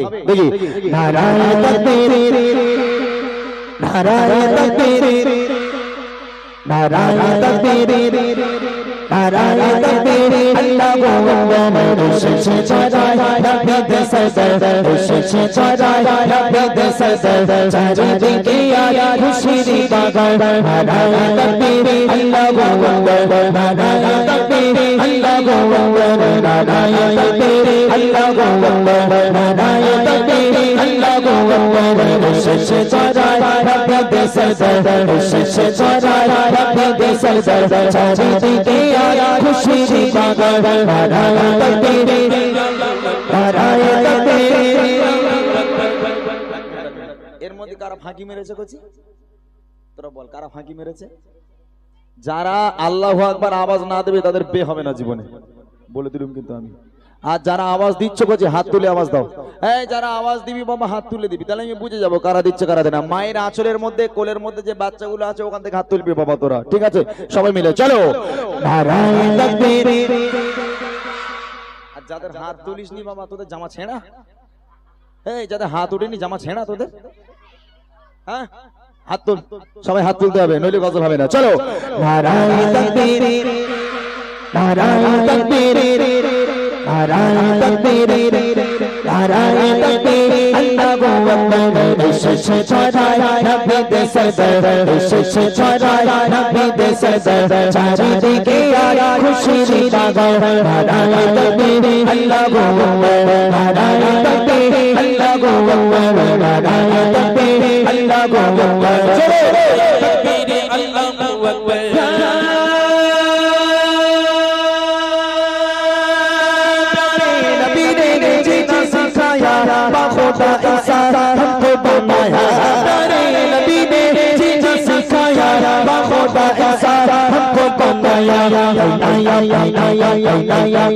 দেখি নারায়ণ তকবীর নারায়ণ তকবীর নারায়ণ তকবীর নারায়ণ তকবীর আল্লাহ গোবিন্দ শেষে ছড়ায় নবী দসদর শেষে ছড়ায় নবী দসদর চারিদিকে আয়া খুশির বাগান নারায়ণ তকবীর আল্লাহ গোবিন্দ নারায়ণ তকবীর আল্লাহ গোবিন্দ নারায়ণ তকবীর আল্লাহ এর মধ্যে কারা ফাঁকি মেরেছে কচি? তোরা বল, কারা ফাঁকি মেরেছে? যারা আল্লাহ আকবার আওয়াজ না দেবে তাদের বে হবে না জীবনে। বলে দিলুম কিন্তু আমি। আর যারা আওয়াজ দিচ্ছ কচি হাত তুলে আওয়াজ দাও। এই যারা আওয়াজ দিবি বাবা, হাত তুলে দিবি। তাহলে আমি বুঝে যাব কারা দিচ্ছে, কারা দেয় না। মায়ের আঁচলের মধ্যে, কোলের মধ্যে যে বাচ্চাগুলো আছে, ওখান থেকে হাত তুলবি বাবা তোরা। ঠিক আছে? সবাই মিলে, চলো। যাদের হাত তুলিস নি বাবা, তোদের জামা ছেঁড়া? এই, যাদের হাত উঠেনি, জামা ছেঁড়া তোদের? হ্যাঁ? হাত তুল। সবাই হাত তুলতে হবে, নইলে গজল হবে না। চলো। নারায়ণ তকবীর। নারায়ণ তকবীর। নারায়ণ তকবীর নারায়ণ তকবীর আল্লাহ গোবিন্দ শেষে ছড়ায় নবী দসদর শেষে ছড়ায় নবী দসদর চারিদিকে আয়া খুশির বাগান নারায়ণ তকবীর আল্লাহ গোবিন্দ নারায়ণ তকবীর আল্লাহ গোবিন্দ নারায়ণ তকবীর আল্লাহ গোবিন্দ नबी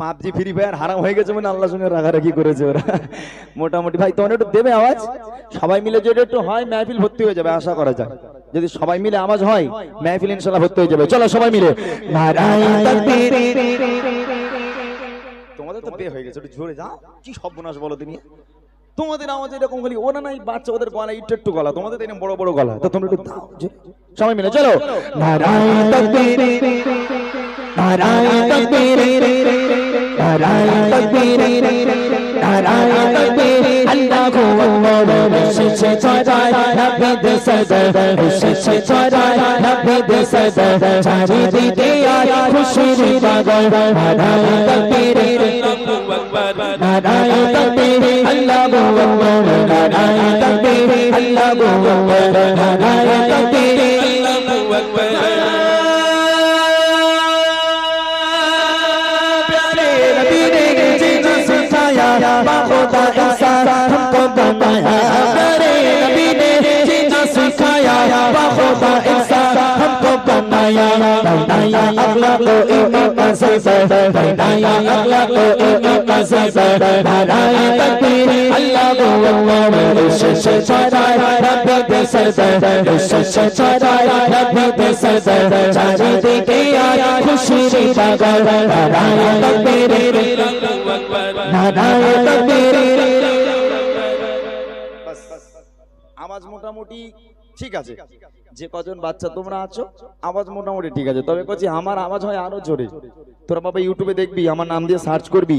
পাবজি ফ্রি ফায়ার হারাম হয়ে গেছে মানে আল্লাহর সঙ্গে রাগারাগি করেছে ওরা। মোটামুটি ভাই, তোমার একটু দেবে আওয়াজ? সবাই মিলে যদি একটু হয়, মেহফিল ভর্তি হয়ে যাবে, আশা করা যায় যদি সবাই মিলে আওয়াজ হয়, মেহফিল ইনশাল্লাহ ভর্তি হয়ে যাবে। চলো সবাই মিলে। তোমাদের তো বে হয়ে গেছে, একটু জোরে যাও। কি সর্বনাশ বলো তুমি? তোমাদের আওয়াজ এরকম খালি, ওরা নাই, বাচ্চা, ওদের গলা একটু একটু গলা। তোমাদের তো এরকম বড় বড় গলা। তো তোমরা একটু সবাই মিলে, চলো। নারায়ণ তকবীর নারায়ণ তকবীর নারায়ণ তকবীর নারায়ণ তকবীর আল্লাহু আকবার শেষে ছড়ায় নবী দে সদর শেষে ছড়ায় নবী দে সদর চারিদিকে আয়া খুশির বাগান নারায়ণ তকবীর নারায়ণ তকবীর আল্লাহু akhlaqu imam sasa bainaya akhlaqu imam sasa bainaya takbir Allahu akbar shish charay rabb desasa shish charay rabb desasa chari dikhe aaya khushi jagar bainaya takbir bainaya takbir আওয়াজ মোটামুটি ঠিক আছে। যে কজন বাচ্চা তোমরা আছো, আওয়াজ মোটামুটি ঠিক আছে। তবে কছি আমার আওয়াজ হয় আরও জোরে। তোরা বাবা ইউটিউবে দেখবি, আমার নাম দিয়ে সার্চ করবি।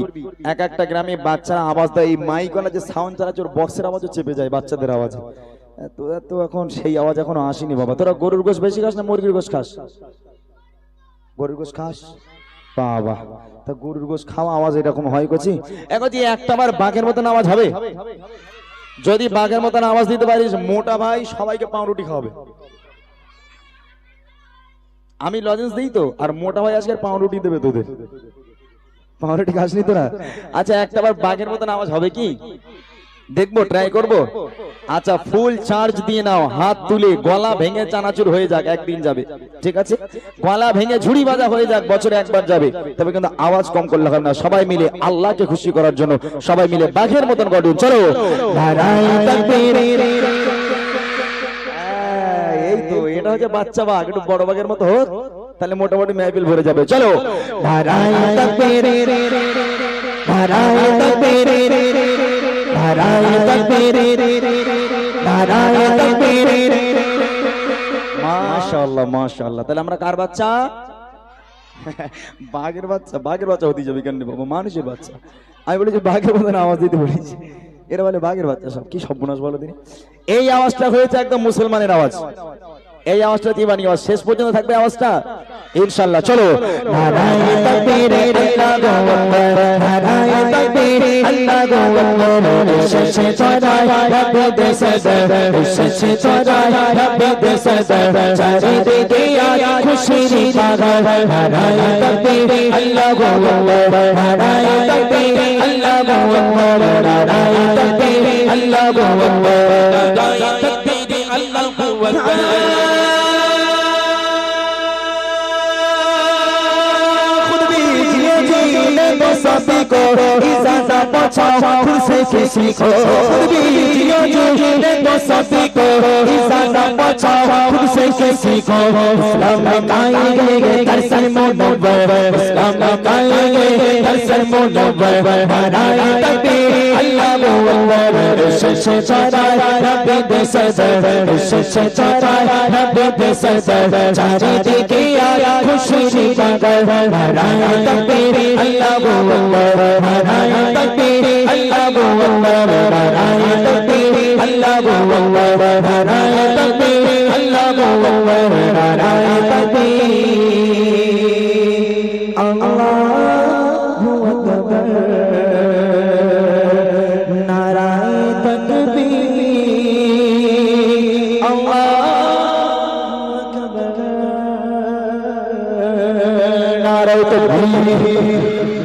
এক একটা গ্রামে বাচ্চারা আওয়াজ দেয়, এই মাইক ওলা যে সাউন্ড চালাচ্ছে ওর বক্সের আওয়াজও চেপে যায় বাচ্চাদের আওয়াজ। তোরা তো এখন সেই আওয়াজ এখনও আসেনি বাবা। তোরা গরুর গোশ বেশি খাস না মুরগির গোশ খাস? গরুর গোশ খাস? বাবা, তা গরুর গোশ খাওয়া আওয়াজ এরকম হয় কছি এখন একটা বার বাঘের মতন আওয়াজ হবে। যদি বাঘের মতন আওয়াজ দিতে পারিস, মোটা ভাই সবাইকে পাউরুটি খাওয়াবে। আমি লজেন্স দিই তো, আর মোটা ভাই আজকে পাউরুটি দেবে তোদের। পাউরুটি খাসনি তোরা আচ্ছা একটা বার বাঘের মতন আওয়াজ হবে কি? দেখব ট্রাই করব? আচ্ছা ফুল চার্জ দিয়ে নাও হাত তুলে গলা ভেঙে চানাচুর হয়ে যাক একদিন যাবে। ঠিক আছে? গলা ভেঙে ঝুড়ি বাজা হয়ে যাক বছরে একবার যাবে। তবে কিন্তু আওয়াজ কম করলে হবে না সবাই মিলে আল্লাহকে খুশি করার জন্য সবাই মিলে বাঘের মতন গঠন চলো। হ্যাঁ, এই তো এটা হচ্ছে বাচ্চা বাঘ একটু বড় বাঘের মতো হোক তাহলে মোটামুটি মেহফিল ভরে যাবে। চলো। নারায়ে তাকবীর। নারায়ে তাকবীর। নারায়ে মাশাআল্লাহ তাহলে আমরা কার বাচ্চা? বাঘের বাচ্চা বাঘের বাচ্চা যাবে মানুষের বাচ্চা। আমি বলেছি বাঘের মতন আওয়াজ দিতে বলেছি। এরা বলে বাঘের বাচ্চা সব। কি সর্বনাশ বলো তিনি? এই আওয়াজটা হয়েছে একদম মুসলমানের আওয়াজ। এই আওয়াজটা দিবানি আওয়াজ। শেষ পর্যন্ত থাকবে আওয়াজটা। ইনশাল্লাহ চলো। আল্লাহু सभी को इजाजत पहुंचाओ खुद से किसी को खुद भी जिए जीने दो सभी को इजाजत पहुंचाओ खुद से किसी को इस्लाम में गाएंगे दर्शन मुनव्वर इस्लाम में हसन मुनवर बनाए तकबीर अल्लाह मुअल्लर शश चाराय रब दे सदर शश चाराय रब दे सदर चारे देखी आया खुशी मगर बनाए तकबीर अल्लाह मुअल्लर बनाए तकबीर अल्लाह मुअल्लर अल्लाहू अकबर नाराए तकबीर